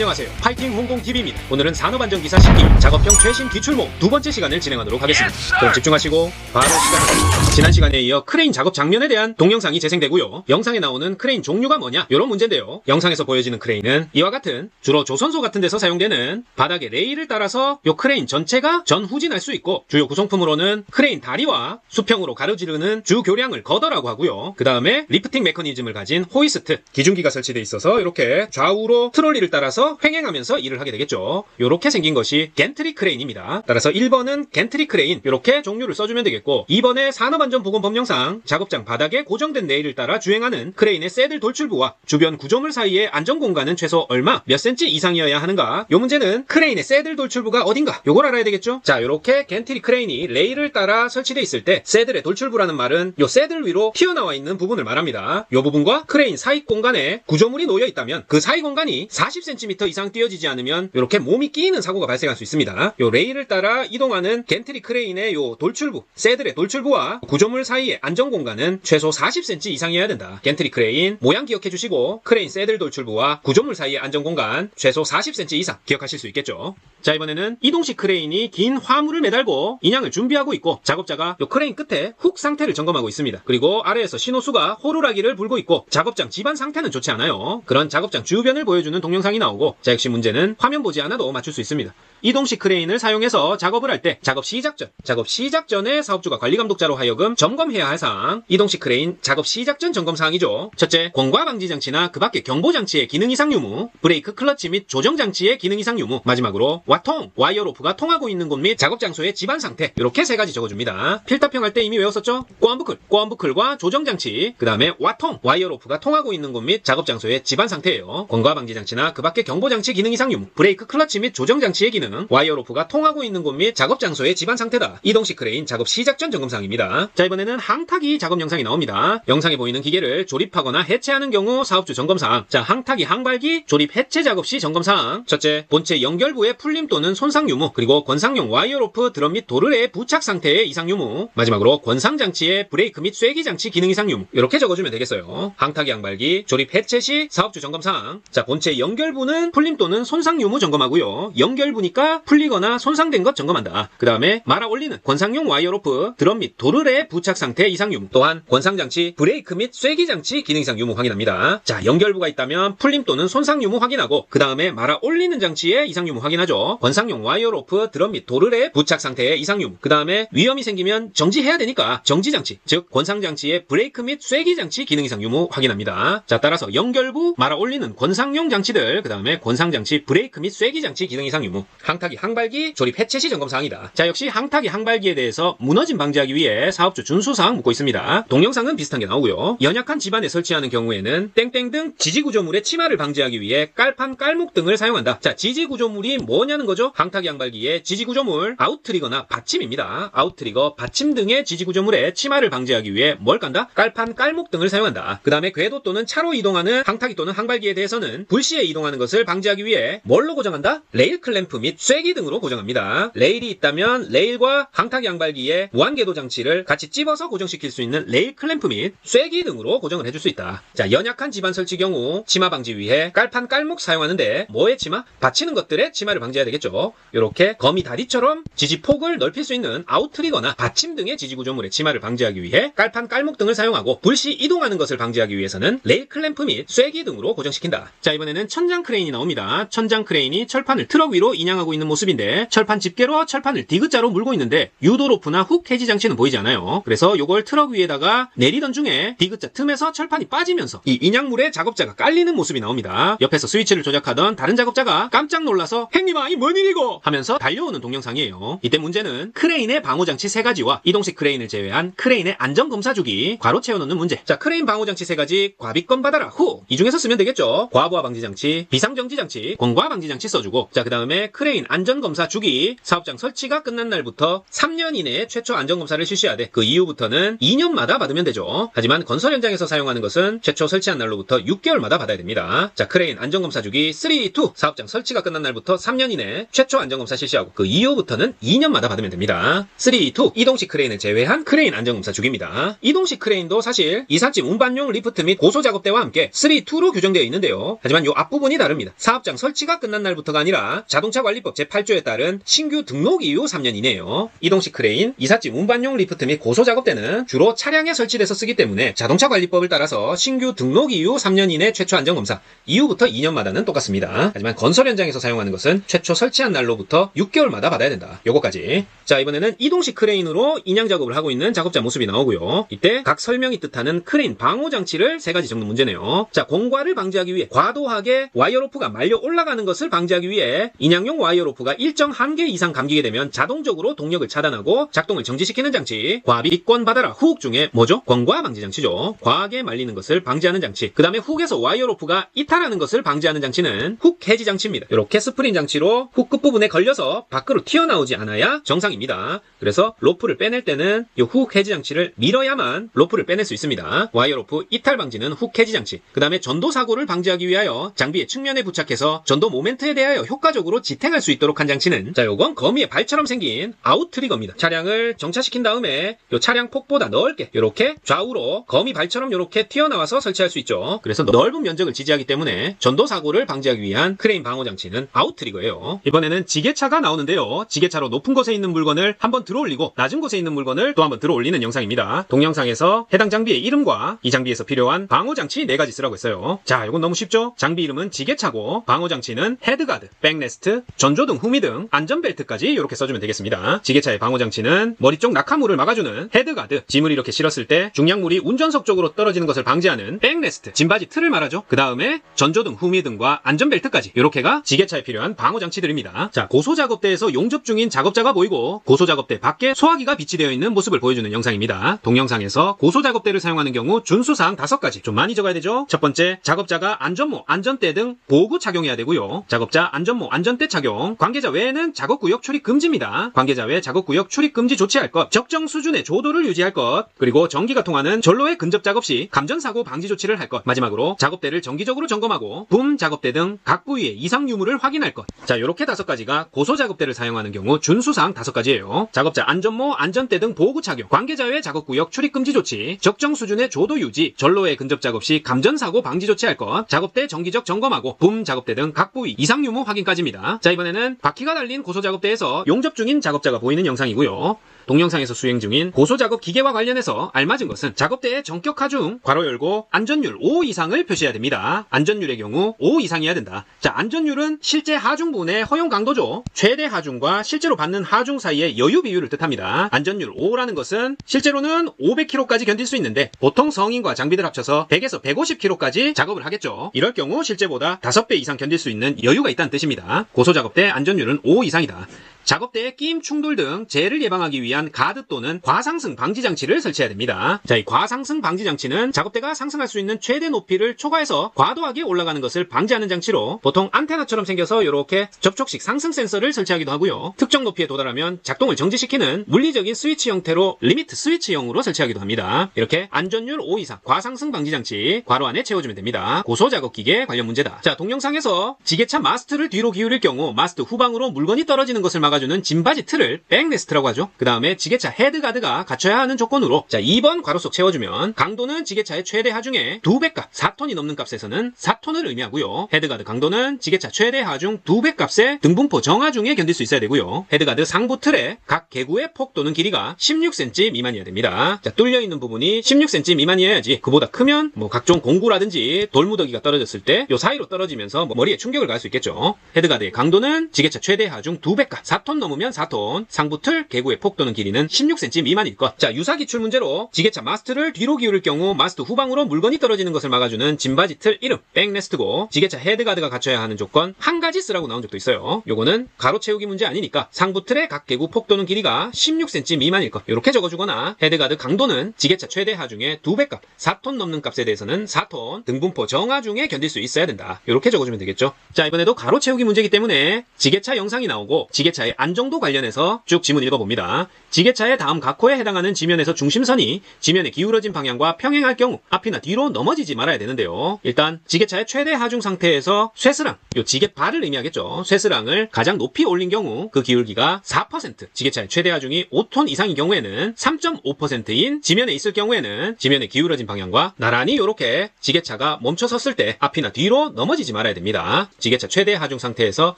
안녕하세요. 파이팅 홍콩TV입니다. 오늘은 산업안전기사 신기 작업형 최신 기출모 두 번째 시간을 진행하도록 하겠습니다. 그럼 집중하시고 바로 시작합니다. 지난 시간에 이어 크레인 작업 장면에 대한 동영상이 재생되고요. 영상에 나오는 크레인 종류가 뭐냐? 이런 문제인데요. 영상에서 보여지는 크레인은 이와 같은 주로 조선소 같은 데서 사용되는 바닥에 레일을 따라서 요 크레인 전체가 전후진할 수 있고 주요 구성품으로는 크레인 다리와 수평으로 가로지르는 주 교량을 거더라고 하고요. 그 다음에 리프팅 메커니즘을 가진 호이스트 기중기가 설치되어 있어서 이렇게 좌우로 트롤리를 따라서 횡행하면서 일을 하게 되겠죠. 이렇게 생긴 것이 겐트리 크레인입니다. 따라서 1번은 겐트리 크레인 이렇게 종류를 써주면 되겠고 2번의 산업안전보건법령상 작업장 바닥에 고정된 레일을 따라 주행하는 크레인의 새들 돌출부와 주변 구조물 사이의 안전 공간은 최소 얼마 몇 센치 이상이어야 하는가 요 문제는 크레인의 새들 돌출부가 어딘가 요걸 알아야 되겠죠. 자 이렇게 겐트리 크레인이 레일을 따라 설치돼 있을 때 새들의 돌출부라는 말은 요 새들 위로 튀어나와 있는 부분을 말합니다. 요 부분과 크레인 사이 공간에 구조물이 놓여 있다면 그 사이 공간이 40cm 이상 띄어지지 않으면 이렇게 몸이 끼이는 사고가 발생할 수 있습니다. 요 레일을 따라 이동하는 겐트리 크레인의 요 돌출부, 새들의 돌출부와 구조물 사이의 안전 공간은 최소 40cm 이상이어야 된다. 겐트리 크레인 모양 기억해 주시고 크레인 새들 돌출부와 구조물 사이의 안전 공간 최소 40cm 이상 기억하실 수 있겠죠. 자 이번에는 이동식 크레인이 긴 화물을 매달고 인양을 준비하고 있고 작업자가 요 크레인 끝에 훅 상태를 점검하고 있습니다. 그리고 아래에서 신호수가 호루라기를 불고 있고 작업장 집안 상태는 좋지 않아요. 그런 작업장 주변을 보여주는 동영상이 나오고 자 역시 문제는 화면 보지 않아도 맞출 수 있습니다. 이동식 크레인을 사용해서 작업을 할 때 작업 시작 전, 작업 시작 전에 사업주가 관리 감독자로 하여금 점검해야 할 사항, 이동식 크레인 작업 시작 전 점검 사항이죠. 첫째, 공과 방지 장치나 그 밖의 경보 장치의 기능 이상 유무, 브레이크 클러치 및 조정 장치의 기능 이상 유무, 마지막으로 와통, 와이어 로프가 통하고 있는 곳 및 작업 장소의 집안 상태 이렇게 세 가지 적어줍니다. 필답형 할때 이미 외웠었죠? 꼬암부클, 꼬암부클과 조정 장치, 그 다음에 와통, 와이어 로프가 통하고 있는 곳 및 작업 장소의 집안 상태예요. 공과 방지 장치나 그 밖의 경보 장치 기능 이상 유무, 브레이크 클러치 및 조정 장치의 기능, 와이어 로프가 통하고 있는 곳 및 작업 장소의 집안 상태다. 이동식 크레인 작업 시작 전 점검사항입니다. 자 이번에는 항타기 작업 영상이 나옵니다. 영상에 보이는 기계를 조립하거나 해체하는 경우 사업주 점검사항. 자 항타기 항발기 조립 해체 작업 시 점검사항. 첫째 본체 연결부의 풀림 또는 손상 유무 그리고 권상용 와이어 로프 드럼 및 도르의 부착 상태의 이상 유무. 마지막으로 권상 장치의 브레이크 및 쐐기 장치 기능 이상 유무. 이렇게 적어주면 되겠어요. 항타기 항발기 조립 해체 시 사업주 점검사항. 자 본체 연결부는 풀림 또는 손상 유무 점검하고요. 연결부니까 풀리거나 손상된 것 점검한다. 그 다음에 말아 올리는 권상용 와이어 로프, 드럼 및 도르의 부착 상태 이상 유무, 또한 권상 장치, 브레이크 및 쐐기 장치 기능 이상 유무 확인합니다. 자, 연결부가 있다면 풀림 또는 손상 유무 확인하고 그 다음에 말아 올리는 장치의 이상 유무 확인하죠. 권상용 와이어 로프, 드럼 및 도르의 부착 상태의 이상 유무, 그 다음에 위험이 생기면 정지해야 되니까 정지 장치, 즉 권상 장치의 브레이크 및 쐐기 장치 기능 이상 유무 확인합니다. 자, 따라서 연결부, 말아 올리는 권상용 장치들, 그 다음에 권상 장치, 브레이크 및 쐐기 장치 기능 이상 유무, 항타기 항발기 조립 해체 시 점검 사항이다. 자, 역시 항타기 항발기에 대해서 무너짐 방지하기 위해 사업주 준수 사항 묻고 있습니다. 동영상은 비슷한 게 나오고요. 연약한 집안에 설치하는 경우에는 땡땡 등 지지 구조물의 침하를 방지하기 위해 깔판 깔목 등을 사용한다. 자, 지지 구조물이 뭐냐는 거죠? 항타기 항발기의 지지 구조물 아웃트리거나 받침입니다. 아웃트리거, 받침 등의 지지 구조물의 침하를 방지하기 위해 뭘 깐다? 깔판 깔목 등을 사용한다. 그 다음에 궤도 또는 차로 이동하는 항타기 또는 항발기에 대해서는 불시에 이동하는 것을 방지하기 위해 뭘로 고정한다? 레일 클램프 및 쐐기 등으로 고정합니다. 레일이 있다면 레일과 항타기 양발기에 무한궤도 장치를 같이 찝어서 고정시킬 수 있는 레일 클램프 및 쐐기 등으로 고정을 해줄 수 있다. 자, 연약한 집안 설치 경우 치마 방지 위해 깔판 깔목 사용하는데 뭐의 치마? 받치는 것들의 치마를 방지해야 되겠죠. 이렇게 거미 다리처럼 지지 폭을 넓힐 수 있는 아웃트리거나 받침 등의 지지 구조물의 치마를 방지하기 위해 깔판 깔목 등을 사용하고 불시 이동하는 것을 방지하기 위해서는 레일 클램프 및 쐐기 등으로 고정시킨다. 자, 이번에는 천장 크레인이 나옵니다. 천장 크레인이 철판을 트럭 위로 인양하고 있는 모습인데 철판 집게로 철판을 디귿자로 물고 있는데 유도 로프나 훅 해지 장치는 보이지 않아요. 그래서 요걸 트럭 위에다가 내리던 중에 디귿자 틈에서 철판이 빠지면서 이 인양물에 작업자가 깔리는 모습이 나옵니다. 옆에서 스위치를 조작하던 다른 작업자가 깜짝 놀라서 행님아 이 뭔 일이고 하면서 달려오는 동영상이에요. 이때 문제는 크레인의 방호 장치 세 가지와 이동식 크레인을 제외한 크레인의 안전 검사 주기 괄호 채워넣는 문제. 자 크레인 방호 장치 세 가지 과비권 받아라 후 이 중에서 쓰면 되겠죠. 과부하 방지 장치, 비상 정지 장치, 공과 방지 장치 써주고 자그 다음에 크레인 크레인 안전검사 주기 사업장 설치가 끝난 날부터 3년 이내에 최초 안전검사를 실시하되 그 이후부터는 2년마다 받으면 되죠. 하지만 건설 현장에서 사용하는 것은 최초 설치한 날로부터 6개월마다 받아야 됩니다. 자, 크레인 안전검사 주기 3, 2 사업장 설치가 끝난 날부터 3년 이내 최초 안전검사 실시하고 그 이후부터는 2년마다 받으면 됩니다. 3, 2 이동식 크레인을 제외한 크레인 안전검사 주기입니다. 이동식 크레인도 사실 이삿짐 운반용 리프트 및 고소 작업대와 함께 3, 2로 규정되어 있는데요. 하지만 이 앞부분이 다릅니다. 사업장 설치가 끝난 날부터가 아니라 자동차 관리 법 제8조에 따른 신규 등록 이후 3년 이내요. 이동식 크레인, 이삿짐 운반용 리프트 및 고소 작업대는 주로 차량에 설치돼서 쓰기 때문에 자동차 관리법을 따라서 신규 등록 이후 3년 이내 최초 안전 검사, 이후부터 2년마다는 똑같습니다. 하지만 건설 현장에서 사용하는 것은 최초 설치한 날로부터 6개월마다 받아야 된다. 요거까지. 자, 이번에는 이동식 크레인으로 인양 작업을 하고 있는 작업자 모습이 나오고요. 이때 각 설명이 뜻하는 크레인 방호 장치를 세 가지 적는 문제네요. 자, 공과를 방지하기 위해 과도하게 와이어 로프가 말려 올라가는 것을 방지하기 위해 인양용 와이어 로프가 일정 한계 이상 감기게 되면 자동적으로 동력을 차단하고 작동을 정지시키는 장치. 과비권 받아라 후uk 중에 뭐죠? 권과 방지 장치죠. 과하게 말리는 것을 방지하는 장치. 그 다음에 훅에서 와이어 로프가 이탈하는 것을 방지하는 장치는 훅 해지 장치입니다. 이렇게 스프링 장치로 훅 끝부분에 걸려서 밖으로 튀어나오지 않아야 정상입니다. 그래서 로프를 빼낼 때는 이훅 해지 장치를 밀어야만 로프를 빼낼 수 있습니다. 와이어 로프 이탈 방지는 훅 해지 장치. 그 다음에 전도 사고를 방지하기 위하여 장비의 측면에 부착해서 전도 모멘트에 대하여 효과적으로 지탱할 수 있도록 한 장치는 자 요건 거미의 발처럼 생긴 아웃 트리거입니다. 차량을 정차시킨 다음에 요 차량 폭보다 넓게 이렇게 좌우로 거미 발처럼 이렇게 튀어나와서 설치할 수 있죠. 그래서 넓은 면적을 지지하기 때문에 전도 사고를 방지하기 위한 크레인 방어 장치는 아웃 트리거예요. 이번에는 지게차가 나오는데요. 지게차로 높은 곳에 있는 물건을 한번 들어올리고 낮은 곳에 있는 물건을 또 한번 들어올리는 영상입니다. 동영상에서 해당 장비의 이름과 이 장비에서 필요한 방어 장치 4가지 쓰라고 했어요. 자, 이건 너무 쉽죠? 장비 이름은 지게차고 방어 장치는 헤드가드, 백레스트, 전 조등, 후미등, 안전벨트까지 이렇게 써주면 되겠습니다. 지게차의 방어 장치는 머리 쪽 낙하물을 막아주는 헤드가드, 짐을 이렇게 실었을 때 중량물이 운전석 쪽으로 떨어지는 것을 방지하는 백레스트, 짐바지 틀을 말하죠. 그 다음에 전조등, 후미등과 안전벨트까지 이렇게가 지게차에 필요한 방어 장치들입니다. 자, 고소 작업대에서 용접 중인 작업자가 보이고 고소 작업대 밖에 소화기가 비치되어 있는 모습을 보여주는 영상입니다. 동영상에서 고소 작업대를 사용하는 경우 준수사항 5가지 좀 많이 적어야 되죠. 첫 번째, 작업자가 안전모, 안전대 등 보호구 착용해야 되고요. 작업자 안전모, 안전대 착용. 관계자 외에는 작업구역 출입 금지입니다. 관계자 외 작업구역 출입 금지 조치할 것. 적정 수준의 조도를 유지할 것. 그리고 전기가 통하는 전로의 근접 작업 시 감전사고 방지 조치를 할 것. 마지막으로 작업대를 정기적으로 점검하고 붐 작업대 등 각 부위의 이상 유무를 확인할 것. 자, 이렇게 다섯 가지가 고소 작업대를 사용하는 경우 준수사항 다섯 가지예요. 작업자 안전모, 안전대 등 보호구 착용. 관계자 외 작업구역 출입 금지 조치. 적정 수준의 조도 유지. 전로의 근접 작업 시 감전사고 방지 조치할 것. 작업대 정기적 점검하고 붐 작업대 등 각 부위 이상 유무 확인까지입니다. 자, 이번에 는 바퀴가 달린 고소 작업대에서 용접 중인 작업자가 보이는 영상이고요. 동영상에서 수행 중인 고소 작업 기계와 관련해서 알맞은 것은 작업대의 전격 하 중, 괄호 열고 안전율 5 이상을 표시해야 됩니다. 안전율의 경우 5 이상이어야 된다. 자, 안전율은 실제 하중분의 허용 강도죠. 최대 하중과 실제로 받는 하중 사이의 여유 비율을 뜻합니다. 안전율 5라는 것은 실제로는 500km까지 견딜 수 있는데 보통 성인과 장비들 합쳐서 100에서 150km까지 작업을 하겠죠. 이럴 경우 실제보다 5배 이상 견딜 수 있는 여유가 있다는 뜻입니다. 고소 작업대 안전율은 5 이상이다. 작업대의 끼임 충돌 등 재해를 예방하기 위한 가드 또는 과상승 방지 장치를 설치해야 됩니다. 자, 이 과상승 방지 장치는 작업대가 상승할 수 있는 최대 높이를 초과해서 과도하게 올라가는 것을 방지하는 장치로 보통 안테나처럼 생겨서 이렇게 접촉식 상승 센서를 설치하기도 하고요. 특정 높이에 도달하면 작동을 정지시키는 물리적인 스위치 형태로 리미트 스위치형으로 설치하기도 합니다. 이렇게 안전율 5 이상 과상승 방지 장치 괄호 안에 채워주면 됩니다. 고소 작업 기계 관련 문제다. 자, 동영상에서 지게차 마스트를 뒤로 기울일 경우 마스트 후방으로 물건이 떨어지는 것을 막 아주는 짐바지 틀을 백레스트라고 하죠. 그 다음에 지게차 헤드가드가 갖춰야 하는 조건으로 자 2번 괄호 속 채워주면 강도는 지게차의 최대 하중의 2배 값 4톤이 넘는 값에서는 4톤을 의미하고요. 헤드가드 강도는 지게차 최대 하중 2배 값의 등분포 정하중에 견딜 수 있어야 되고요. 헤드가드 상부 틀의 각 개구의 폭 또는 길이가 16cm 미만이어야 됩니다. 자 뚫려 있는 부분이 16cm 미만이어야지 그보다 크면 뭐 각종 공구라든지 돌무더기가 떨어졌을 때 요 사이로 떨어지면서 뭐 머리에 충격을 가할 수 있겠죠. 헤드가드의 강도는 지게차 최대 하중 2배 값 4톤 넘으면 4톤, 상부틀 개구의 폭도는 길이는 16cm 미만일 것. 자, 유사 기출 문제로 지게차 마스트를 뒤로 기울일 경우 마스트 후방으로 물건이 떨어지는 것을 막아주는 짐바지 틀 이름 백레스트고 지게차 헤드가드가 갖춰야 하는 조건 한 가지 쓰라고 나온 적도 있어요. 요거는 가로 채우기 문제 아니니까 상부틀의 각 개구 폭도는 길이가 16cm 미만일 것. 이렇게 적어주거나 헤드가드 강도는 지게차 최대 하중의 2배 값 4톤 넘는 값에 대해서는 4톤 등분포 정하 중에 견딜 수 있어야 된다. 이렇게 적어주면 되겠죠. 자 이번에도 가로 채우기 문제이기 때문에 지게차 영상이 나오고 지게차의 안정도 관련해서 쭉 지문 읽어봅니다. 지게차의 다음 각호에 해당하는 지면에서 중심선이 지면에 기울어진 방향과 평행할 경우 앞이나 뒤로 넘어지지 말아야 되는데요. 일단 지게차의 최대 하중 상태에서 쇠스랑, 요 지게발을 의미하겠죠. 쇠스랑을 가장 높이 올린 경우 그 기울기가 4%, 지게차의 최대 하중이 5톤 이상인 경우에는 3.5%인 지면에 있을 경우에는 지면에 기울어진 방향과 나란히 이렇게 지게차가 멈춰 섰을 때 앞이나 뒤로 넘어지지 말아야 됩니다. 지게차 최대 하중 상태에서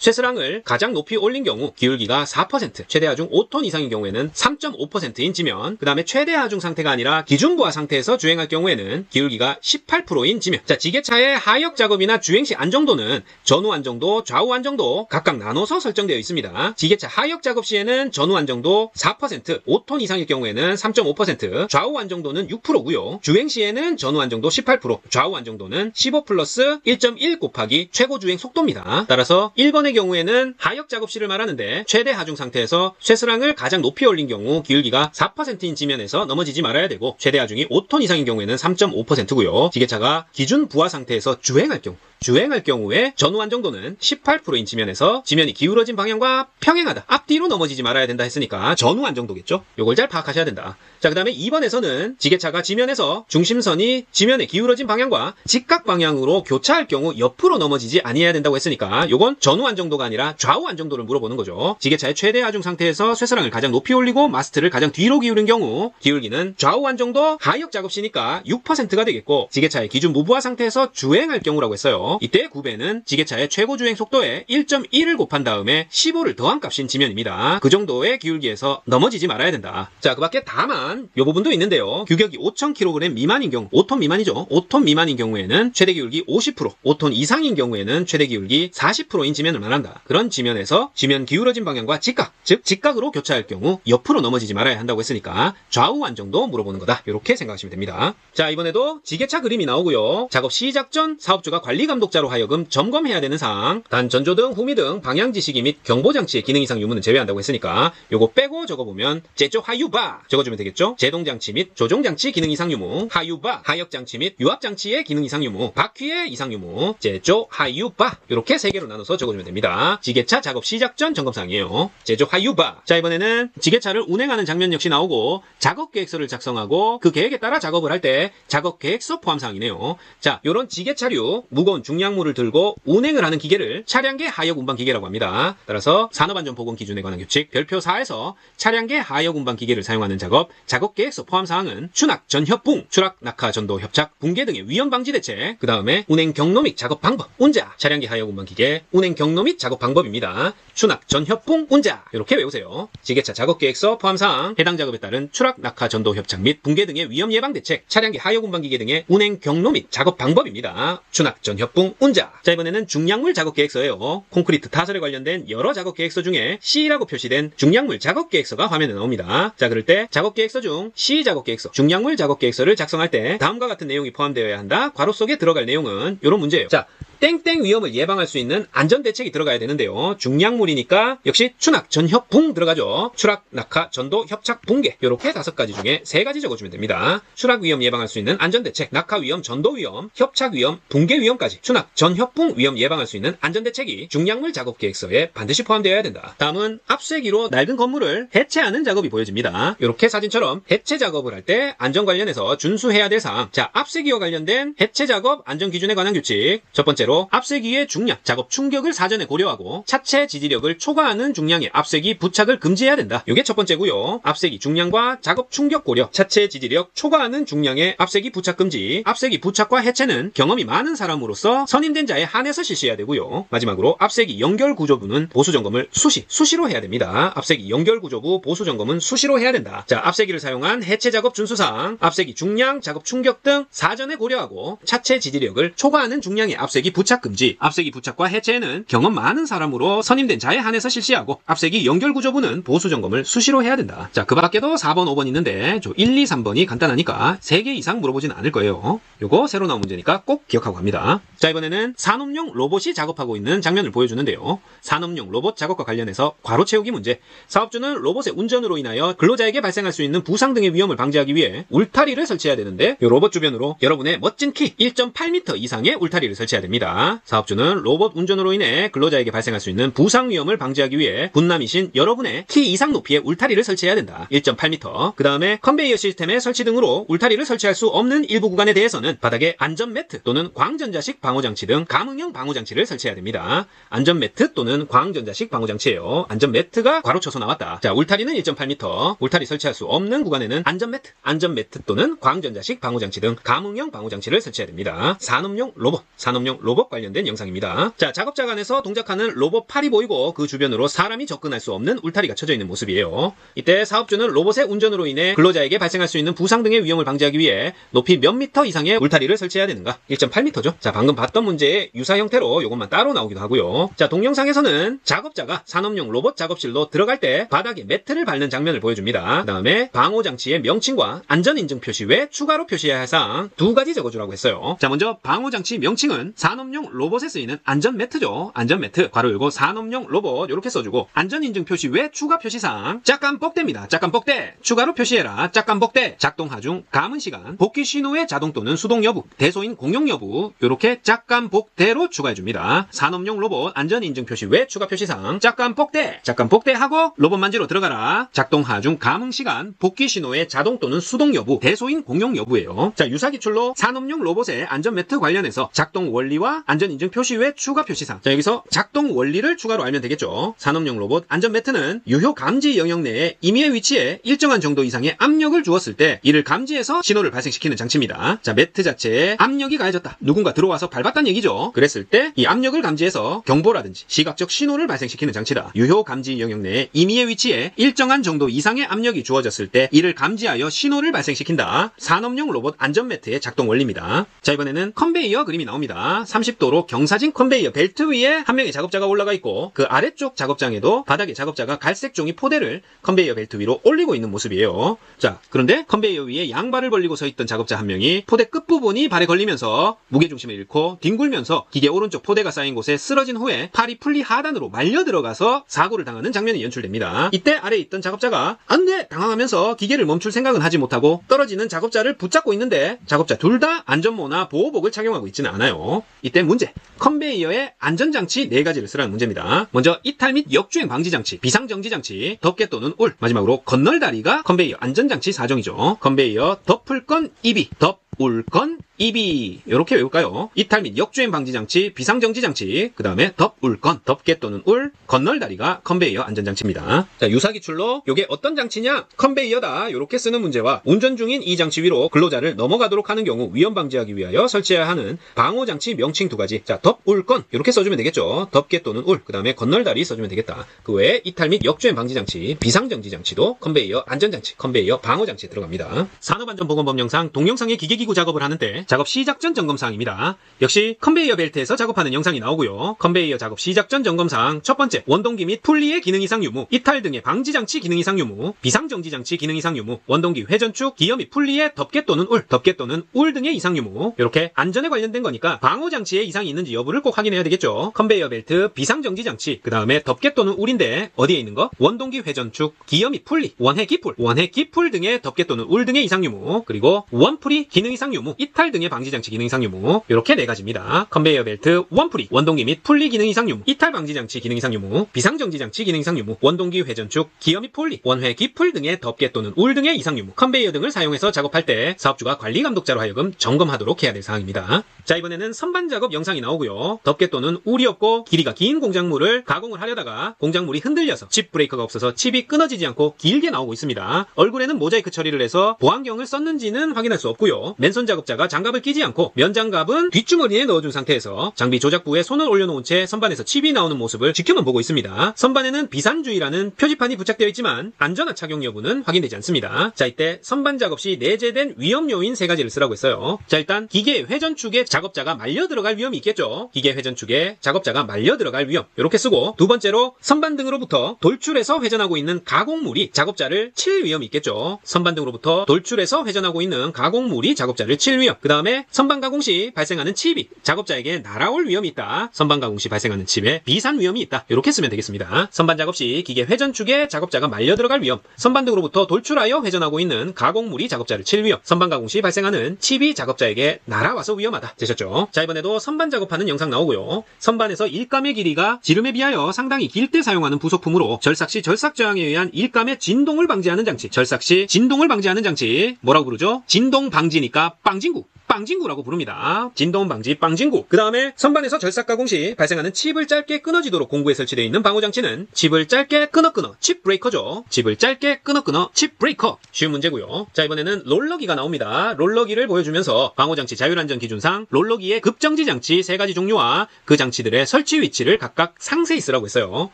쇠스랑을 가장 높이 올린 경우 기울기 가 4%, 최대 하중 5톤 이상인 경우에는 3.5%인 지면, 그 다음에 최대 하중 상태가 아니라 기준 부하 상태에서 주행할 경우에는 기울기가 18%인 지면. 자, 지게차의 하역 작업이나 주행 시 안정도는 전후 안정도, 좌우 안정도 각각 나눠서 설정되어 있습니다. 지게차 하역 작업 시에는 전후 안정도 4%, 5톤 이상일 경우에는 3.5%, 좌우 안정도는 6%고요. 주행 시에는 전후 안정도 18%, 좌우 안정도는 15 플러스 1.1 곱하기 최고 주행 속도입니다. 따라서 1번의 경우에는 하역 작업 시를 말하는데 최대 하중 상태에서 쇠스랑을 가장 높이 올린 경우 기울기가 4%인 지면에서 넘어지지 말아야 되고 최대 하중이 5톤 이상인 경우에는 3.5%고요. 지게차가 기준 부하 상태에서 주행할 경우 주행할 경우에 전후 안정도는 18%인 지면에서 지면이 기울어진 방향과 평행하다. 앞뒤로 넘어지지 말아야 된다 했으니까 전후 안정도겠죠. 요걸 잘 파악하셔야 된다. 자, 그 다음에 2번에서는 지게차가 지면에서 중심선이 지면에 기울어진 방향과 직각 방향으로 교차할 경우 옆으로 넘어지지 아니해야 된다고 했으니까 요건 전후 안정도가 아니라 좌우 안정도를 물어보는 거죠. 지게차의 최대 하중 상태에서 쇠스랑을 가장 높이 올리고 마스트를 가장 뒤로 기울인 경우 기울기는 좌우 안정도 하역 작업 시니까 6%가 되겠고 지게차의 기준 무부하 상태에서 주행할 경우라고 했어요. 이때 9배는 지게차의 최고 주행 속도에 1.1을 곱한 다음에 15를 더한 값인 지면입니다. 그 정도의 기울기에서 넘어지지 말아야 된다. 자, 그 밖에 다만 요 부분도 있는데요. 규격이 5,000kg 미만인 경우, 5톤 미만이죠. 5톤 미만인 경우에는 최대 기울기 50%, 5톤 이상인 경우에는 최대 기울기 40%인 지면을 말한다. 그런 지면에서 지면 기울어진 방향과 직각, 즉 직각으로 교차할 경우 옆으로 넘어지지 말아야 한다고 했으니까 좌우 안정도 물어보는 거다. 이렇게 생각하시면 됩니다. 자, 이번에도 지게차 그림이 나오고요. 작업 시작 전 사업주가 관리 감독 자로 하여금 점검해야 되는 사항, 단 전조등, 후미등, 방향 지시기 및 경보 장치의 기능 이상 유무는 제외한다고 했으니까 요거 빼고 적어보면 제조 하유바 적어주면 되겠죠? 제동 장치 및 조종 장치 기능 이상 유무, 하유바 하역 장치 및 유압 장치의 기능 이상 유무, 바퀴의 이상 유무, 제조 하유바 이렇게 세 개로 나눠서 적어주면 됩니다. 지게차 작업 시작 전 점검사항이에요. 제조 하유바. 자 이번에는 지게차를 운행하는 장면 역시 나오고 작업 계획서를 작성하고 그 계획에 따라 작업을 할 때 작업 계획서 포함 사항이네요. 자, 요런 지게차류 무거운 중 량물을 들고 운행을 하는 기계를 차량계 하역 운반 기계라고 합니다. 따라서 산업안전보건 기준에 관한 규칙 별표 4에서 차량계 하역 운반 기계를 사용하는 작업 작업 계획서 포함 사항은 추락, 전협붕, 추락, 낙하, 전도, 협착, 붕괴 등의 위험 방지 대책, 그 다음에 운행 경로 및 작업 방법, 운자, 차량계 하역 운반 기계, 운행 경로 및 작업 방법입니다. 추락, 전협붕, 운자 이렇게 외우세요. 지게차 작업 계획서 포함 사항, 해당 작업에 따른 추락, 낙하, 전도, 협착 및 붕괴 등의 위험 예방 대책, 차량계 하역 운반 기계 등의 운행 경로 및 작업 방법입니다. 추락, 전협 붕, 운자. 자 이번에는 중량물 작업 계획서예요. 콘크리트 타설에 관련된 여러 작업 계획서 중에 C라고 표시된 중량물 작업 계획서가 화면에 나옵니다. 자 그럴 때 작업 계획서 중 C 작업 계획서, 중량물 작업 계획서를 작성할 때 다음과 같은 내용이 포함되어야 한다. 괄호 속에 들어갈 내용은 이런 문제예요. 자 땡땡 위험을 예방할 수 있는 안전 대책이 들어가야 되는데요. 중량물이니까 역시 추락, 전협, 붕 들어가죠. 추락, 낙하, 전도, 협착, 붕괴 이렇게 다섯 가지 중에 세 가지 적어주면 됩니다. 추락 위험 예방할 수 있는 안전 대책, 낙하 위험, 전도 위험, 협착 위험, 붕괴 위험까지 추락, 전협, 붕 위험 예방할 수 있는 안전 대책이 중량물 작업 계획서에 반드시 포함되어야 된다. 다음은 앞세기로 낡은 건물을 해체하는 작업이 보여집니다. 이렇게 사진처럼 해체 작업을 할 때 안전 관련해서 준수해야 될 사항. 자, 앞세기와 관련된 해체 작업 안전 기준에 관한 규칙. 첫 번째로 앞세기의 중량, 작업 충격을 사전에 고려하고 차체 지지력을 초과하는 중량의 앞세기 부착을 금지해야 된다. 이게 첫 번째고요. 앞세기 중량과 작업 충격 고려, 차체 지지력 초과하는 중량의 앞세기 부착 금지. 앞세기 부착과 해체는 경험이 많은 사람으로서 선임된 자에 한해서 실시해야 되고요. 마지막으로 앞세기 연결 구조부는 보수 점검을 수시, 수시로 해야 됩니다. 앞세기 연결 구조부 보수 점검은 수시로 해야 된다. 자, 앞세기를 사용한 해체 작업 준수사항, 앞세기 중량, 작업 충격 등 사전에 고려하고 차체 지지력을 초과하는 중량의 앞세기 부착 금지, 앞세기 부착과 해체는 경험 많은 사람으로 선임된 자에 한해서 실시하고 앞세기 연결 구조부는 보수 점검을 수시로 해야 된다. 자, 그 밖에도 4번, 5번 있는데 저 1, 2, 3번이 간단하니까 3개 이상 물어보진 않을 거예요. 요거 새로 나온 문제니까 꼭 기억하고 갑니다. 자, 이번에는 산업용 로봇이 작업하고 있는 장면을 보여주는데요. 산업용 로봇 작업과 관련해서 괄호 채우기 문제. 사업주는 로봇의 운전으로 인하여 근로자에게 발생할 수 있는 부상 등의 위험을 방지하기 위해 울타리를 설치해야 되는데 이 로봇 주변으로 여러분의 멋진 키 1.8m 이상의 울타리를 설치해야 됩니다. 사업주는 로봇 운전으로 인해 근로자에게 발생할 수 있는 부상 위험을 방지하기 위해 분남이신 여러분의 키 이상 높이의 울타리를 설치해야 된다. 1.8m. 그 다음에 컨베이어 시스템의 설치 등으로 울타리를 설치할 수 없는 일부 구간에 대해서는 바닥에 안전 매트 또는 광전자식 방호장치 등 감응형 방호장치를 설치해야 됩니다. 안전 매트 또는 광전자식 방호장치예요. 안전 매트가 괄호 쳐서 나왔다. 자, 울타리는 1.8m. 울타리 설치할 수 없는 구간에는 안전 매트, 안전 매트 또는 광전자식 방호장치 등 감응형 방호장치를 설치해야 됩니다. 산업용 로봇, 산업용 로봇 관련된 영상입니다. 자, 작업자 간에서 동작하는 로봇 팔이 보이고 그 주변으로 사람이 접근할 수 없는 울타리가 쳐져 있는 모습이에요. 이때 사업주는 로봇의 운전으로 인해 근로자에게 발생할 수 있는 부상 등의 위험을 방지하기 위해 높이 몇 미터 이상의 울타리를 설치해야 되는가? 1.8m죠. 자, 방금 봤던 문제의 유사 형태로 이것만 따로 나오기도 하고요. 자, 동영상에서는 작업자가 산업용 로봇 작업실로 들어갈 때 바닥에 매트를 밟는 장면을 보여줍니다. 그 다음에 방호 장치의 명칭과 안전 인증 표시 외 추가로 표시해야 할 사항 두 가지 적어주라고 했어요. 자, 먼저 방호 장치 명칭은 산업 용 로봇에 쓰이는 안전 매트죠. 안전 매트. 괄호 열고 산업용 로봇 이렇게 써주고 안전 인증 표시 외 추가 표시사항 짝감 뻑대입니다. 짝감 뻑대. 추가로 표시해라. 짝감 뻑대. 작동 하 중 감은 시간 복귀 신호의 자동 또는 수동 여부 대소인 공용 여부 이렇게 짝감 복대로 추가해줍니다. 산업용 로봇 안전 인증 표시 외 추가 표시사항 짝감 복대. 짝감 복대하고 로봇 만지로 들어가라. 작동 하 중 감응 시간 복귀 신호의 자동 또는 수동 여부 대소인 공용 여부예요. 자 유사 기출로 산업용 로봇의 안전 매트 관련해서 작동 원리와 안전인증 표시 외 추가 표시사항. 자 여기서 작동 원리를 추가로 알면 되겠죠. 산업용 로봇 안전 매트는 유효 감지 영역 내에 임의의 위치에 일정한 정도 이상의 압력을 주었을 때 이를 감지해서 신호를 발생시키는 장치입니다. 자 매트 자체에 압력이 가해졌다. 누군가 들어와서 밟았다는 얘기죠. 그랬을 때 이 압력을 감지해서 경보라든지 시각적 신호를 발생시키는 장치다. 유효 감지 영역 내에 임의의 위치에 일정한 정도 이상의 압력이 주어졌을 때 이를 감지하여 신호를 발생시킨다. 산업용 로봇 안전 매트의 작동 원리입니다. 자 이번에는 컨베이어 그림이 나옵니다. 30도로 경사진 컨베이어 벨트 위에 한 명의 작업자가 올라가 있고 그 아래쪽 작업장에도 바닥에 작업자가 갈색 종이 포대를 컨베이어 벨트 위로 올리고 있는 모습이에요. 자 그런데 컨베이어 위에 양발을 벌리고 서 있던 작업자 한 명이 포대 끝부분이 발에 걸리면서 무게중심을 잃고 뒹굴면서 기계 오른쪽 포대가 쌓인 곳에 쓰러진 후에 팔이 풀리 하단으로 말려 들어가서 사고를 당하는 장면이 연출됩니다. 이때 아래에 있던 작업자가 안돼 당황하면서 기계를 멈출 생각은 하지 못하고 떨어지는 작업자를 붙잡고 있는데 작업자 둘 다 안전모나 보호복을 착용하고 있지는 않아요. 이때 문제 컨베이어의 안전장치 4가지를 쓰라는 문제입니다. 먼저 이탈 및 역주행 방지장치, 비상정지장치, 덮개 또는 울 마지막으로 건널다리가 컨베이어 안전장치 사정이죠. 컨베이어 덮을 건 입이 덮 울건 입이 이렇게 외울까요? 이탈 및 역주행 방지 장치, 비상정지 장치, 그 다음에 덮 울 건, 덮개 또는 울, 건널 다리가 컨베이어 안전장치입니다. 자, 유사 기출로 이게 어떤 장치냐? 컨베이어다 이렇게 쓰는 문제와 운전 중인 이 장치 위로 근로자를 넘어가도록 하는 경우 위험 방지하기 위하여 설치해야 하는 방호 장치 명칭 두 가지. 자, 덮 울 건 이렇게 써주면 되겠죠. 덮개 또는 울, 그 다음에 건널 다리 써주면 되겠다. 그 외에 이탈 및 역주행 방지 장치, 비상정지 장치도 컨베이어 안전장치, 컨베이어 방호 장치 들어갑니다. 산업안전보건법 영상 동영상의 기계기구 작업을 하는데 작업 시작 전 점검사항입니다. 역시 컨베이어 벨트에서 작업하는 영상이 나오고요. 컨베이어 작업 시작 전 점검사항 첫 번째 원동기 및 풀리의 기능 이상 유무, 이탈 등의 방지 장치 기능 이상 유무, 비상 정지 장치 기능 이상 유무, 원동기 회전축, 기어 및 풀리의 덮개 또는 울, 덮개 또는 울 등의 이상 유무. 이렇게 안전에 관련된 거니까 방호 장치에 이상이 있는지 여부를 꼭 확인해야 되겠죠. 컨베이어 벨트 비상 정지 장치, 그 다음에 덮개 또는 울인데 어디에 있는 거? 원동기 회전축, 기어 및 풀리, 원해 기풀, 원해 기풀 등의 덮개 또는 울 등의 이상 유무, 그리고 원풀이 기능 이상 유무, 이탈 등의 방지 장치 기능 이상 유무 이렇게 네 가지입니다. 컨베이어 벨트 원풀이, 원동기 및 풀리 기능 이상 유무, 이탈 방지 장치 기능 이상 유무, 비상정지 장치 기능 이상 유무, 원동기 회전축, 기어 및 풀리, 원회 기풀 등의 덮개 또는 울 등의 이상 유무, 컨베이어 등을 사용해서 작업할 때 사업주가 관리 감독자로 하여금 점검하도록 해야 될 사항입니다. 자 이번에는 선반 작업 영상이 나오고요. 덮개 또는 울이 없고 길이가 긴 공작물을 가공을 하려다가 공작물이 흔들려서 칩 브레이커가 없어서 칩이 끊어지지 않고 길게 나오고 있습니다. 얼굴에는 모자이크 처리를 해서 보안경을 썼는지는 확인할 수 없고요. 맨손 작업자가 장 장갑을 끼지 않고 면장갑은 뒷주머니에 넣어준 상태에서 장비 조작부에 손을 올려놓은 채 선반에서 칩이 나오는 모습을 지켜만 보고 있습니다. 선반에는 비산주의라는 표지판이 부착되어 있지만 안전한 착용 여부는 확인되지 않습니다. 자 이때 선반 작업 시 내재된 위험 요인 세 가지를 쓰라고 했어요. 자 일단 기계 회전축에 작업자가 말려 들어갈 위험이 있겠죠. 기계 회전축에 작업자가 말려 들어갈 위험 이렇게 쓰고 두 번째로 선반 등으로부터 돌출해서 회전하고 있는 가공물이 작업자를 칠 위험이 있겠죠. 선반 등으로부터 돌출해서 회전하고 있는 가공물이 작업자를 칠 위험. 그 다음에 선반 가공 시 발생하는 칩이 작업자에게 날아올 위험이 있다. 선반 가공 시 발생하는 칩에 비산 위험이 있다. 이렇게 쓰면 되겠습니다. 선반 작업 시 기계 회전축에 작업자가 말려 들어갈 위험. 선반 등으로부터 돌출하여 회전하고 있는 가공물이 작업자를 칠 위험. 선반 가공 시 발생하는 칩이 작업자에게 날아와서 위험하다. 되셨죠? 자 이번에도 선반 작업하는 영상 나오고요. 선반에서 일감의 길이가 지름에 비하여 상당히 길 때 사용하는 부속품으로 절삭 시 절삭 저항에 의한 일감의 진동을 방지하는 장치. 절삭 시 진동을 방지하는 장치. 뭐라고 부르죠? 진동 방지니까 빵진구. 빵진구라고 부릅니다. 진동 방지 빵진구. 그 다음에 선반에서 절삭 가공 시 발생하는 칩을 짧게 끊어지도록 공구에 설치되어 있는 방호 장치는 칩을 짧게 끊어 끊어 칩 브레이커죠. 칩을 짧게 끊어 끊어 칩 브레이커. 쉬운 문제고요. 자 이번에는 롤러기가 나옵니다. 롤러기를 보여주면서 방호 장치 자율안전 기준상 롤러기의 급정지 장치 세 가지 종류와 그 장치들의 설치 위치를 각각 상세히 쓰라고 했어요.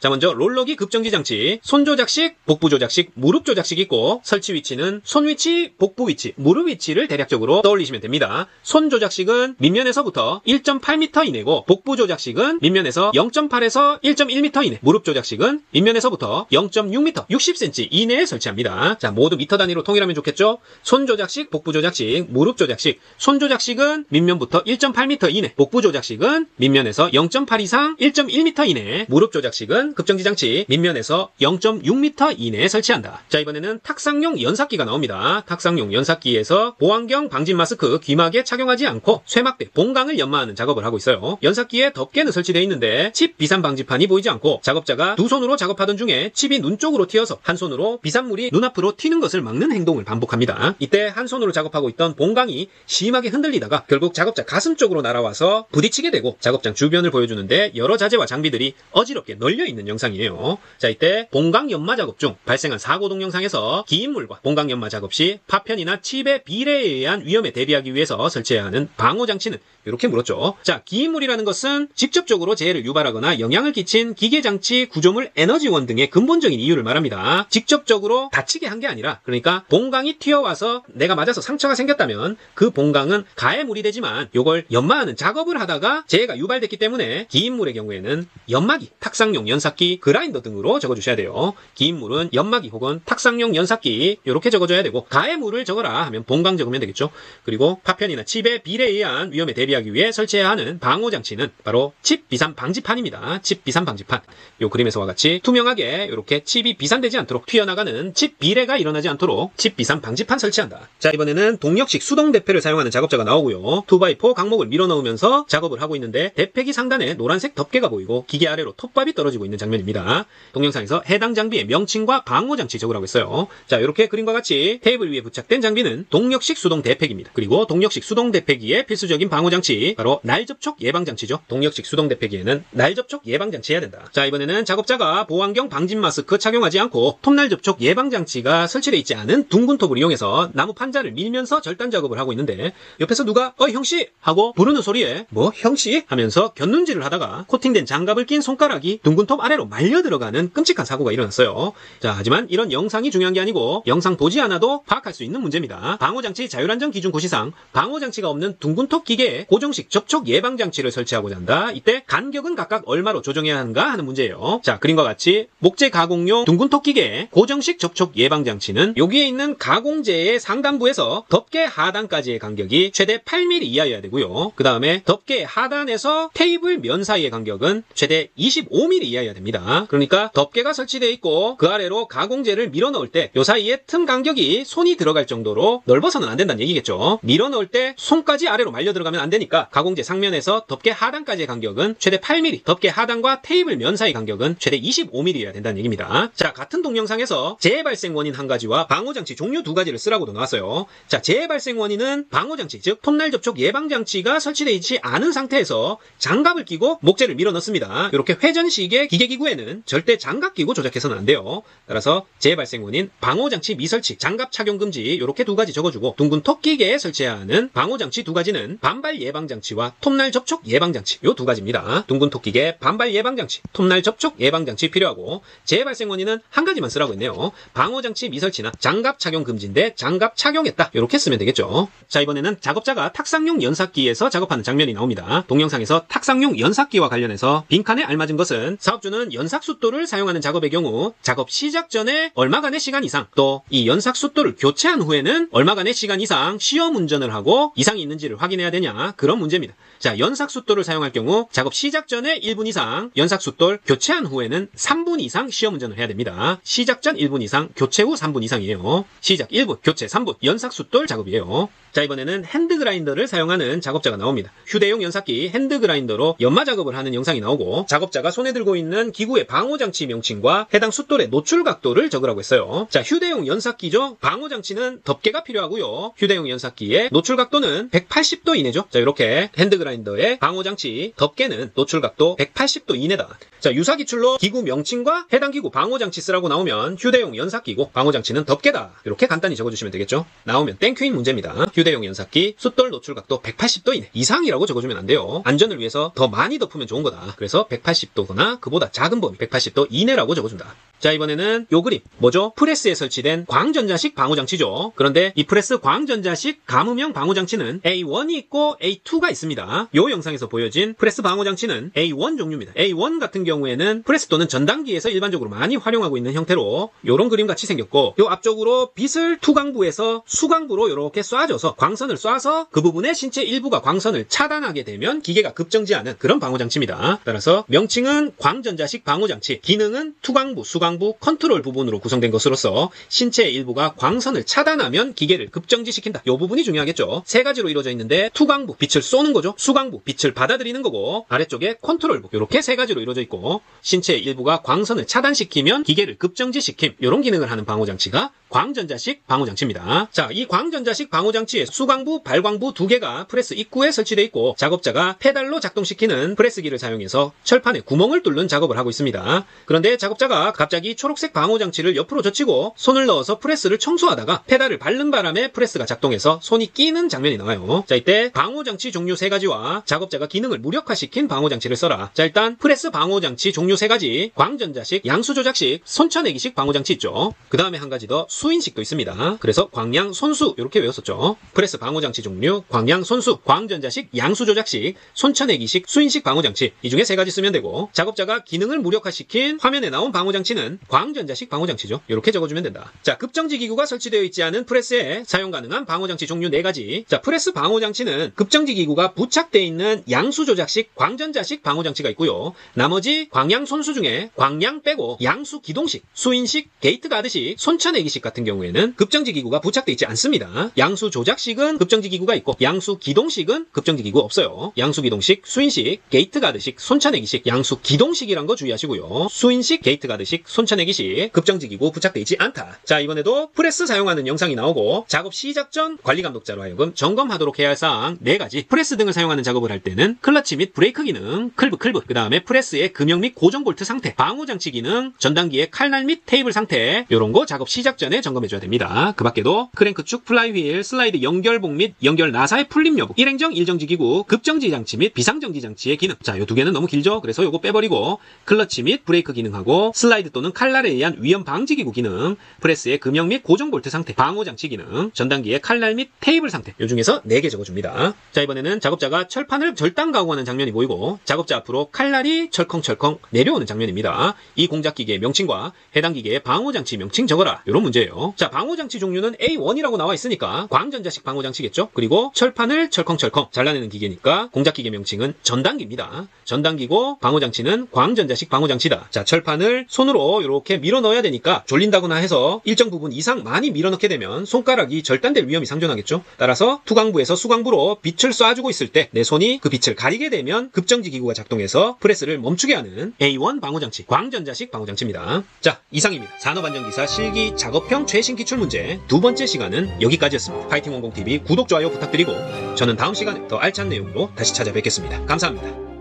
자 먼저 롤러기 급정지 장치 손 조작식, 복부 조작식, 무릎 조작식 있고 설치 위치는 손 위치, 복부 위치, 무릎 위치를 대략적으로 떠올리시면 됩니다. 손 조작식은 밑면에서부터 1.8m 이내고 복부 조작식은 밑면에서 0.8에서 1.1m 이내, 무릎 조작식은 밑면에서부터 0.6m, 60cm 이내에 설치합니다. 자, 모두 미터 단위로 통일하면 좋겠죠? 손 조작식, 복부 조작식, 무릎 조작식. 손 조작식은 밑면부터 1.8m 이내, 복부 조작식은 밑면에서 0.8 이상 1.1m 이내, 무릎 조작식은 급정지 장치 밑면에서 0.6m 이내에 설치한다. 자, 이번에는 탁상용 연삭기가 나옵니다. 탁상용 연삭기에서 보안경 방진 마스크 귀 마개 착용하지 않고 쇠막대, 봉강을 연마하는 작업을 하고 있어요. 연삭기에 덮개는 설치되어 있는데 칩 비산 방지판이 보이지 않고 작업자가 두 손으로 작업하던 중에 칩이 눈 쪽으로 튀어서 한 손으로 비산물이 눈앞으로 튀는 것을 막는 행동을 반복합니다. 이때 한 손으로 작업하고 있던 봉강이 심하게 흔들리다가 결국 작업자 가슴 쪽으로 날아와서 부딪히게 되고 작업장 주변을 보여주는데 여러 자재와 장비들이 어지럽게 널려 있는 영상이에요. 자 이때 봉강 연마 작업 중 발생한 사고 동영상에서 기인물과 봉강 연마 작업 시 파편이나 칩의 비례에 의한 위험에 대비하기 위해 서 설치해야 하는 방호 장치는 이렇게 물었죠. 자, 기인물이라는 것은 직접적으로 재해를 유발하거나 영향을 끼친 기계장치, 구조물, 에너지원 등의 근본적인 이유를 말합니다. 직접적으로 다치게 한 게 아니라, 그러니까 봉강이 튀어와서 내가 맞아서 상처가 생겼다면 그 봉강은 가해물이 되지만 요걸 연마하는 작업을 하다가 재해가 유발됐기 때문에 기인물의 경우에는 연마기, 탁상용 연삭기, 그라인더 등으로 적어주셔야 돼요. 기인물은 연마기 혹은 탁상용 연삭기 이렇게 적어줘야 되고 가해물을 적어라 하면 봉강 적으면 되겠죠. 그리고 파편이나 칩의 비례에 의한 위험에 대비 하기 위해 설치해야 하는 방호 장치는 바로 칩 비산 방지판입니다. 칩 비산 방지판. 요 그림에서와 같이 투명하게 이렇게 칩이 비산되지 않도록 튀어나가는 칩 비례가 일어나지 않도록 칩 비산 방지판 설치한다. 자 이번에는 동력식 수동 대패를 사용하는 작업자가 나오고요. 2x4 강목을 밀어 넣으면서 작업을 하고 있는데 대패기 상단에 노란색 덮개가 보이고 기계 아래로 톱밥이 떨어지고 있는 장면입니다. 동영상에서 해당 장비의 명칭과 방호 장치 적으라고 했어요. 자 이렇게 그림과 같이 테이블 위에 부착된 장비는 동력식 수동 대패기입니다. 그리고 동력식 수동 대패기의 필수적인 방호 장치 바로 날 접촉 예방 장치죠. 동력식 수동 대패기에는 날 접촉 예방 장치 해야 된다. 자 이번에는 작업자가 보안경 방진 마스크 착용하지 않고 톱날 접촉 예방 장치가 설치되어 있지 않은 둥근 톱을 이용해서 나무 판자를 밀면서 절단 작업을 하고 있는데 옆에서 누가 어 형씨 하고 부르는 소리에 뭐 형씨 하면서 곁눈질을 하다가 코팅된 장갑을 낀 손가락이 둥근 톱 아래로 말려 들어가는 끔찍한 사고가 일어났어요. 자 하지만 이런 영상이 중요한 게 아니고 영상 보지 않아도 파악할 수 있는 문제입니다. 방호장치 자율안전 기준 고시상 방호장치가 없는 둥근 톱 기계에 고정식 접촉 예방 장치를 설치하고자 한다. 이때 간격은 각각 얼마로 조정해야 하는가 하는 문제예요. 자 그림과 같이 목재 가공용 둥근톱 기계에 고정식 접촉 예방 장치는 여기에 있는 가공재의 상단부에서 덮개 하단까지의 간격이 최대 8mm 이하여야 되고요. 그 다음에 덮개 하단에서 테이블 면 사이의 간격은 최대 25mm 이하여야 됩니다. 그러니까 덮개가 설치되어 있고 그 아래로 가공재를 밀어 넣을 때이 사이에 틈 간격이 손이 들어갈 정도로 넓어서는 안 된다는 얘기겠죠. 밀어 넣을 때 손까지 아래로 말려 들어가면 안 되니 까 가공재 상면에서 덮개 하단까지의 간격은 최대 8mm, 덮개 하단과 테이블 면 사이 간격은 최대 25mm여야 된다는 얘기입니다. 자, 같은 동영상에서 재해 발생 원인 한 가지와 방호 장치 종류 두 가지를 쓰라고도 나왔어요. 자, 재해 발생 원인은 방호 장치, 즉 톱날 접촉 예방 장치가 설치되어 있지 않은 상태에서 장갑을 끼고 목재를 밀어 넣습니다. 이렇게 회전식의 기계기구에는 절대 장갑 끼고 조작해서는 안 돼요. 따라서 재해 발생 원인 방호 장치 미설치, 장갑 착용 금지 이렇게 두 가지 적어주고 둥근 톱 기계에 설치해야 하는 방호장치 두 가지는 반발 예방 장치와 톱날 접촉 예방장치 요 두 가지입니다. 둥근 토끼계 반발 예방장치, 톱날 접촉 예방장치 필요하고 재발생 원인은 한 가지만 쓰라고 했네요. 방호장치 미설치나 장갑 착용 금지인데 장갑 착용했다 이렇게 쓰면 되겠죠. 자 이번에는 작업자가 탁상용 연삭기에서 작업하는 장면이 나옵니다. 동영상에서 탁상용 연삭기와 관련해서 빈칸에 알맞은 것은 사업주는 연삭숫도를 사용하는 작업의 경우 작업 시작 전에 얼마간의 시간 이상 또 이 연삭숫도를 교체한 후에는 얼마간의 시간 이상 시험 운전을 하고 이상이 있는지를 확인해야 되냐 그런 문제입니다. 자 연삭숫도를 사용할 경우 작업 시작 전에 1분 이상 연삭숫도를 교체한 후에는 3분 이상 시험 운전을 해야 됩니다. 시작 전 1분 이상 교체 후 3분 이상이에요. 시작 1분 교체 3분 연삭숫돌 작업이에요. 자 이번에는 핸드 그라인더를 사용하는 작업자가 나옵니다. 휴대용 연삭기 핸드 그라인더로 연마 작업을 하는 영상이 나오고 작업자가 손에 들고 있는 기구의 방호 장치 명칭과 해당 숫돌의 노출 각도를 적으라고 했어요. 자 휴대용 연삭기죠. 방호 장치는 덮개가 필요하고요. 휴대용 연삭기의 노출 각도는 180도 이내죠. 자 이렇게 핸드 그라인더의 방호 장치 덮개는 노출 각도 180도 이내다. 자 유사 기출로 기구 명칭과 해당 기구 방호 장치 쓰라고 나오면 휴대용 연삭기고 방호 장치는 덮개다. 이렇게 간단히 적어주시면 되겠죠. 나오면 땡큐인 문제입니다. 휴대용 연삭기 숫돌 노출 각도 180도 이내 이상이라고 적어주면 안 돼요. 안전을 위해서 더 많이 덮으면 좋은 거다. 그래서 180도거나 그보다 작은 범위 180도 이내라고 적어준다. 자 이번에는 요 그림 뭐죠? 프레스에 설치된 광전자식 방호장치죠. 그런데 이 프레스 광전자식 가무명 방호장치는 A1이 있고 A2가 있습니다. 요 영상에서 보여진 프레스 방호장치는 A1 종류입니다. A1 같은 경우에는 프레스 또는 전단기에서 일반적으로 많이 활용하고 있는 형태로 요런 그림 같이 생겼고 요 앞쪽으로 빛을 투광부에서 수광부로 이렇게 쏴줘서 광선을 쏴서 그 부분의 신체 일부가 광선을 차단하게 되면 기계가 급정지하는 그런 방호장치입니다. 따라서 명칭은 광전자식 방호장치, 기능은 투광부, 수광 부, 컨트롤 부분으로 구성된 것으로서 신체의 일부가 광선을 차단하면 기계를 급정지시킨다. 요 부분이 중요하겠죠. 세 가지로 이루어져 있는데 투광부, 빛을 쏘는 거죠. 수광부, 빛을 받아들이는 거고 아래쪽에 컨트롤부, 이렇게 세 가지로 이루어져 있고 신체의 일부가 광선을 차단시키면 기계를 급정지시킴. 이런 기능을 하는 방호장치가 광전자식 방호장치입니다. 자, 이 광전자식 방호장치에 수광부, 발광부 두 개가 프레스 입구에 설치되어 있고 작업자가 페달로 작동시키는 프레스기를 사용해서 철판에 구멍을 뚫는 작업을 하고 있습니다. 그런데 작업자가 갑자기 초록색 방호 장치를 옆으로 젖히고 손을 넣어서 프레스를 청소하다가 페달을 밟는 바람에 프레스가 작동해서 손이 끼는 장면이 나와요. 자, 이때 방호 장치 종류 세 가지와 작업자가 기능을 무력화시킨 방호 장치를 써라. 자, 일단 프레스 방호 장치 종류 세 가지, 광전자식, 양수조작식, 손쳐내기식 방호 장치 있죠. 그 다음에 한 가지 더 수인식도 있습니다. 그래서 광양, 손수 이렇게 외웠었죠. 프레스 방호 장치 종류, 광양, 손수, 광전자식, 양수조작식, 손쳐내기식, 수인식 방호 장치 이 중에 세 가지 쓰면 되고 작업자가 기능을 무력화시킨 화면에 나온 방호 장치는 광전자식 방호장치죠. 이렇게 적어주면 된다. 자, 급정지 기구가 설치되어 있지 않은 프레스에 사용 가능한 방호장치 종류 네 가지. 자, 프레스 방호장치는 급정지 기구가 부착되어 있는 양수조작식, 광전자식 방호장치가 있고요. 나머지 광양 손수 중에 광양 빼고 양수 기동식, 수인식, 게이트 가드식, 손쳐내기식 같은 경우에는 급정지 기구가 부착되어 있지 않습니다. 양수 조작식은 급정지 기구가 있고 양수 기동식은 급정지 기구 없어요. 양수 기동식, 수인식, 게이트 가드식, 손쳐내기식, 양수 기동식이란 거 주의하시고요. 수인식, 게이트 가드식, 손 쳐내기식, 급정지 기구 부착되어 있지 않다. 자, 이번에도 프레스 사용하는 영상이 나오고 작업 시작 전 관리 감독자로 하여금 점검하도록 해야 할 사항 4가지. 프레스 등을 사용하는 작업을 할 때는 클러치 및 브레이크 기능, 클브 클브, 그 다음에 프레스의 금형 및 고정 볼트 상태, 방호 장치 기능, 전단기의 칼날 및 테이블 상태 이런 거 작업 시작 전에 점검해줘야 됩니다. 그 밖에도 크랭크 축, 플라이 휠, 슬라이드 연결봉 및 연결 나사의 풀림 여부, 일행정, 일정지 기구, 급정지 장치 및 비상정지 장치의 기능. 자, 요 두 개는 너무 길죠? 그래서 요거 빼버리고 클러치 및 브레이크 기능하고 슬라이드 또는 칼날에 의한 위험 방지 기구 기능, 프레스의 금형 및 고정 볼트 상태, 방호 장치 기능, 전단기의 칼날 및 테이블 상태. 요 중에서 4개 적어줍니다. 자, 이번에는 작업자가 철판을 절단 가공하는 장면이 보이고 작업자 앞으로 칼날이 철컹철컹 내려오는 장면입니다. 이 공작 기계의 명칭과 해당 기계의 방호 장치 명칭 적어라. 이런 문제예요. 자, 방호 장치 종류는 A1이라고 나와 있으니까 광전자식 방호 장치겠죠? 그리고 철판을 철컹철컹 잘라내는 기계니까 공작 기계 명칭은 전단기입니다. 전단기고 방호 장치는 광전자식 방호 장치다. 자, 철판을 손으로 이렇게 밀어 넣어야 되니까 졸린다거나 해서 일정 부분 이상 많이 밀어 넣게 되면 손가락이 절단될 위험이 상존하겠죠? 따라서 투광부에서 수광부로 빛을 쏴주고 있을 때 내 손이 그 빛을 가리게 되면 급정지 기구가 작동해서 프레스를 멈추게 하는 A1 방호 장치, 광전자식 방호 장치입니다. 자, 이상입니다. 산업안전기사 실기 작업형 최신 기출 문제 두 번째 시간은 여기까지였습니다. 파이팅 원공TV 구독, 좋아요 부탁드리고 저는 다음 시간에 더 알찬 내용으로 다시 찾아뵙겠습니다. 감사합니다.